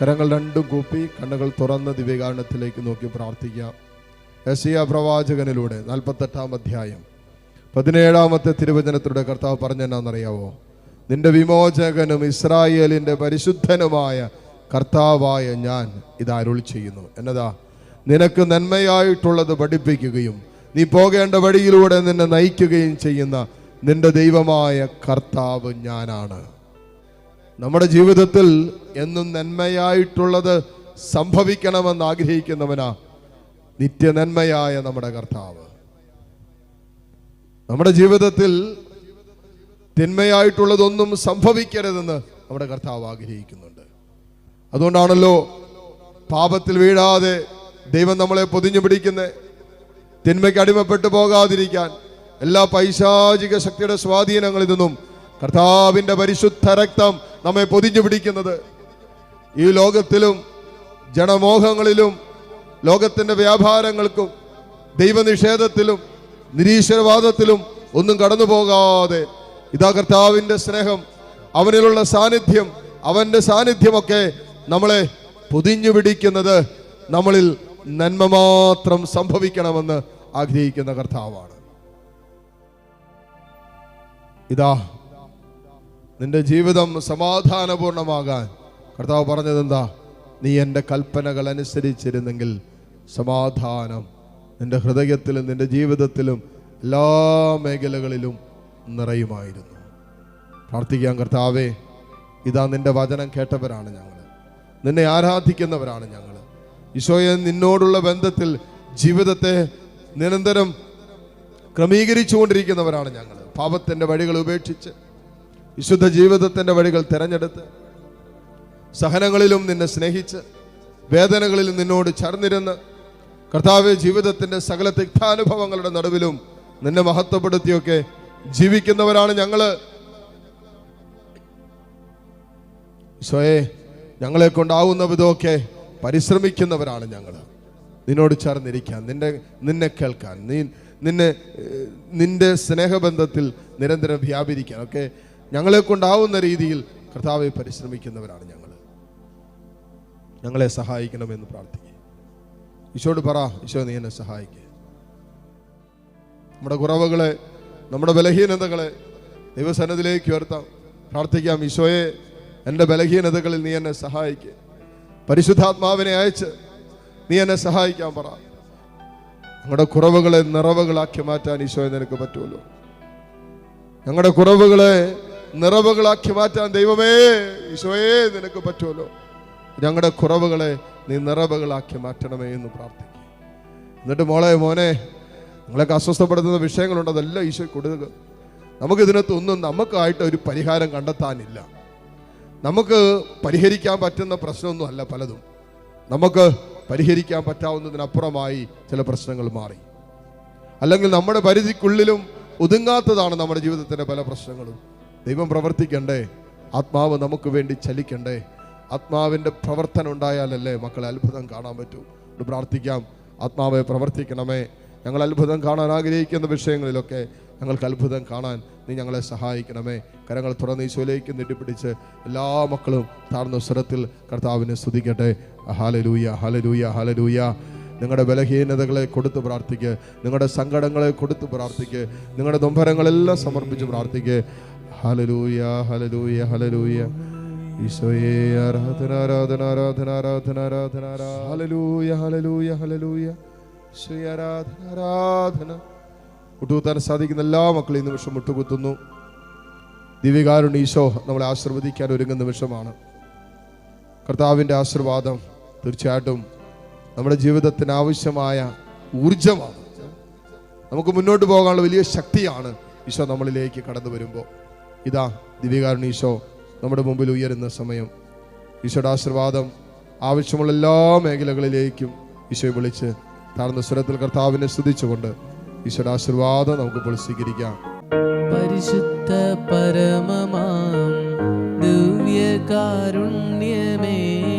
കരങ്ങൾ രണ്ടും കൂപ്പി കണ്ണുകൾ തുറന്ന് ദിവ്യകാരണത്തിലേക്ക് നോക്കി പ്രാർത്ഥിക്കാം യശിയ പ്രവാചകനിലൂടെ നാൽപ്പത്തെട്ടാം അധ്യായം. പതിനേഴാമത്തെ തിരുവചനത്തിലൂടെ കർത്താവ് പറഞ്ഞെന്നാണെന്നറിയാവോ നിന്റെ വിമോചകനും ഇസ്രായേലിന്റെ പരിശുദ്ധനുമായ കർത്താവായ ഞാൻ ഇത് അരുൾ ചെയ്യുന്നു. എന്നതാ? നിനക്ക് നന്മയായിട്ടുള്ളത് പഠിപ്പിക്കുകയും നീ പോകേണ്ട വഴിയിലൂടെ നിന്നെ നയിക്കുകയും ചെയ്യുന്ന നിന്റെ ദൈവമായ കർത്താവ് ഞാനാണ്. നമ്മുടെ ജീവിതത്തിൽ എന്നും നന്മയായിട്ടുള്ളത് സംഭവിക്കണമെന്ന് ആഗ്രഹിക്കുന്നവനാ നിത്യനന്മയായ നമ്മുടെ കർത്താവ്. നമ്മുടെ ജീവിതത്തിൽ തിന്മയായിട്ടുള്ളതൊന്നും സംഭവിക്കരുതെന്ന് നമ്മുടെ കർത്താവ് ആഗ്രഹിക്കുന്നുണ്ട്. അതുകൊണ്ടാണല്ലോ പാപത്തിൽ വീഴാതെ ദൈവം നമ്മളെ പൊതിഞ്ഞു പിടിക്കുന്നത് തിന്മയ്ക്ക് അടിമപ്പെട്ടു പോകാതിരിക്കാൻ എല്ലാ പൈശാചിക ശക്തിയുടെ സ്വാധീനങ്ങളിൽ നിന്നും കർത്താവിന്റെ പരിശുദ്ധ രക്തം നമ്മെ പൊതിഞ്ഞു പിടിക്കുന്നത്. ഈ ലോകത്തിലും ജനമോഹങ്ങളിലും ലോകത്തിന്റെ വ്യാപാരങ്ങൾക്കും ദൈവനിഷേധത്തിലും നിരീശ്വരവാദത്തിലും ഒന്നും കടന്നു പോകാതെ ഇതാ കർത്താവിന്റെ സ്നേഹം അവനിലുള്ള സാന്നിധ്യം അവന്റെ സാന്നിധ്യമൊക്കെ നമ്മളെ പൊതിഞ്ഞു പിടിക്കുന്നത് നമ്മളിൽ നന്മ മാത്രം സംഭവിക്കണമെന്ന് ആഗ്രഹിക്കുന്ന കർത്താവാണ്. ഇതാ നിന്റെ ജീവിതം സമാധാനപൂർണമാകാൻ. കർത്താവ് പറഞ്ഞത് എന്താ നീ എന്റെ കൽപ്പനകൾ അനുസരിച്ചിരുന്നെങ്കിൽ സമാധാനം നിന്റെ ഹൃദയത്തിലും നിന്റെ ജീവിതത്തിലും എല്ലാ മേഖലകളിലും നിറയുമായിരുന്നു. പ്രാർത്ഥിക്കാൻ കർത്താവേ ഇതാ നിന്റെ വചനം കേട്ടവരാണ് ഞങ്ങൾ. നിന്നെ ആരാധിക്കുന്നവരാണ് ഞങ്ങൾ. ഈശോയെ നിന്നോടുള്ള ബന്ധത്തിൽ ജീവിതത്തെ നിരന്തരം ക്രമീകരിച്ചു കൊണ്ടിരിക്കുന്നവരാണ് ഞങ്ങൾ. പാപത്തിന്റെ വഴികൾ ഉപേക്ഷിച്ച് വിശുദ്ധ ജീവിതത്തിന്റെ വഴികൾ തിരഞ്ഞെടുത്ത് സഹനങ്ങളിലും നിന്നെ സ്നേഹിച്ച് വേദനകളിലും നിന്നോട് ചേർന്നിരുന്ന് കർത്താവ് ജീവിതത്തിന്റെ സകല തിക്താനുഭവങ്ങളുടെ നടുവിലും നിന്നെ മഹത്വപ്പെടുത്തിയൊക്കെ ജീവിക്കുന്നവരാണ് ഞങ്ങൾ. സ്വയെ ഞങ്ങളെ കൊണ്ടാവുന്ന വിധമൊക്കെ പരിശ്രമിക്കുന്നവരാണ് ഞങ്ങൾ നിന്നോട് ചേർന്നിരിക്കാൻ നിന്റെ നിന്നെ കേൾക്കാൻ നീ നിന്നെ നിന്റെ സ്നേഹബന്ധത്തിൽ നിരന്തരം വ്യാപരിക്കാൻ ഒക്കെ ഞങ്ങളെ കൊണ്ടാവുന്ന രീതിയിൽ കർത്താവെ പരിശ്രമിക്കുന്നവരാണ് ഞങ്ങൾ. ഞങ്ങളെ സഹായിക്കണമെന്ന് പ്രാർത്ഥിക്കുക. ഈശോട് പറ ഈശോ നീ എന്നെ സഹായിക്കുക നമ്മുടെ കുറവുകളെ നമ്മുടെ ബലഹീനതകളെ ദൈവസന്നതിലേക്ക് ഉയർത്താം. പ്രാർത്ഥിക്കാം ഈശോയെ എന്റെ ബലഹീനതകളിൽ നീ എന്നെ സഹായിക്കുക പരിശുദ്ധാത്മാവിനെ അയച്ച് നീ എന്നെ സഹായിക്കാൻ പറ. ഞങ്ങളുടെ കുറവുകളെ നിറവുകളാക്കി മാറ്റാൻ ഈശോയെ നിനക്ക് പറ്റുമല്ലോ. ഞങ്ങളുടെ കുറവുകളെ നിറവുകളാക്കി മാറ്റാൻ ദൈവമേ ഈശോയെ നിനക്ക് പറ്റുമല്ലോ. ഞങ്ങളുടെ കുറവുകളെ നീ നിറവുകളാക്കി മാറ്റണമേ എന്ന് പ്രാർത്ഥിക്കും എന്നിട്ട് മോളെ മോനെ നിങ്ങളൊക്കെ അസ്വസ്ഥപ്പെടുത്തുന്ന വിഷയങ്ങളുണ്ട് അതെല്ലാം ഈശോ കൊടുക്കുക. നമുക്കിതിനകത്ത് ഒന്നും നമുക്കായിട്ട് ഒരു പരിഹാരം കണ്ടെത്താനില്ല. നമുക്ക് പരിഹരിക്കാൻ പറ്റുന്ന പ്രശ്നമൊന്നും അല്ല പലതും. നമുക്ക് പരിഹരിക്കാൻ പറ്റാവുന്നതിനപ്പുറമായി ചില പ്രശ്നങ്ങൾ മാറി. അല്ലെങ്കിൽ നമ്മുടെ പരിധിക്കുള്ളിലും ഒതുങ്ങാത്തതാണ് നമ്മുടെ ജീവിതത്തിന്റെ പല പ്രശ്നങ്ങളും. ദൈവം പ്രവർത്തിക്കണ്ടേ? ആത്മാവ് നമുക്ക് വേണ്ടി ചലിക്കണ്ടേ? ആത്മാവിന്റെ പ്രവർത്തനം ഉണ്ടായാലല്ലേ മക്കളെ അത്ഭുതം കാണാൻ പറ്റൂ. ഇത് പ്രാർത്ഥിക്കാം. ആത്മാവെ പ്രവർത്തിക്കണമേ. ഞങ്ങൾ അത്ഭുതം കാണാൻ ആഗ്രഹിക്കുന്ന വിഷയങ്ങളിലൊക്കെ ഞങ്ങൾക്ക് അത്ഭുതം കാണാൻ നീ ഞങ്ങളെ സഹായിക്കണമേ. കരങ്ങൾ തുറന്ന് ഈശോയിലേക്ക് നെട്ടിപ്പിടിച്ച് എല്ലാ മക്കളും താഴ്ന്ന സ്വരത്തിൽ കർത്താവിനെ സ്തുതിക്കട്ടെ. ഹാലലൂയ ഹാലലൂയ ഹാലലൂയ നിങ്ങളുടെ ബലഹീനതകളെ കൊടുത്ത് പ്രാർത്ഥിക്കുക നിങ്ങളുടെ സങ്കടങ്ങളെ കൊടുത്ത് പ്രാർത്ഥിക്കുക നിങ്ങളുടെ നൊമ്പരങ്ങളെല്ലാം സമർപ്പിച്ച് പ്രാർത്ഥിക്കുക ഹലലൂയ ഹലലൂയ ഹലലൂയ ഈശോയെ ആരാധന ആരാധന ആരാധന ആരാധന ആരാധന ഹലലൂയ ഹല്ലേലൂയ ഹല്ലേലൂയ ഈശോയെ ആരാധന ആരാധന. മുട്ടുകുത്താൻ സാധിക്കുന്ന എല്ലാ മക്കളും ഈ നിമിഷം മുട്ടുകുത്തുന്നു. ദിവ്യകാരുണ്യ ഈശോ നമ്മളെ ആശീർവദിക്കാൻ ഒരുങ്ങുന്ന നിമിഷമാണ്. കർത്താവിന്റെ ആശീർവാദം തീർച്ചയായിട്ടും നമ്മുടെ ജീവിതത്തിന് ആവശ്യമായ ഊർജമാണ് നമുക്ക് മുന്നോട്ട് പോകാനുള്ള വലിയ ശക്തിയാണ് ഈശോ നമ്മളിലേക്ക് കടന്നു വരുമ്പോൾ. ഇതാ ദിവ്യകാരുണ ഈശോ നമ്മുടെ മുമ്പിൽ ഉയരുന്ന സമയം. ഈശോയുടെ ആശീർവാദം ആവശ്യമുള്ള എല്ലാ മേഖലകളിലേക്കും ഈശോയെ വിളിച്ച് താഴ്ന്ന സ്വരത്തിൽ കർത്താവിനെ സ്തുതിച്ചുകൊണ്ട് ഈശോയുടെ ആശീർവാദം നമുക്കിപ്പോൾ സ്വീകരിക്കാം. പരിശുദ്ധ പരമമാം ദിവ്യകാരുണ്യമേ.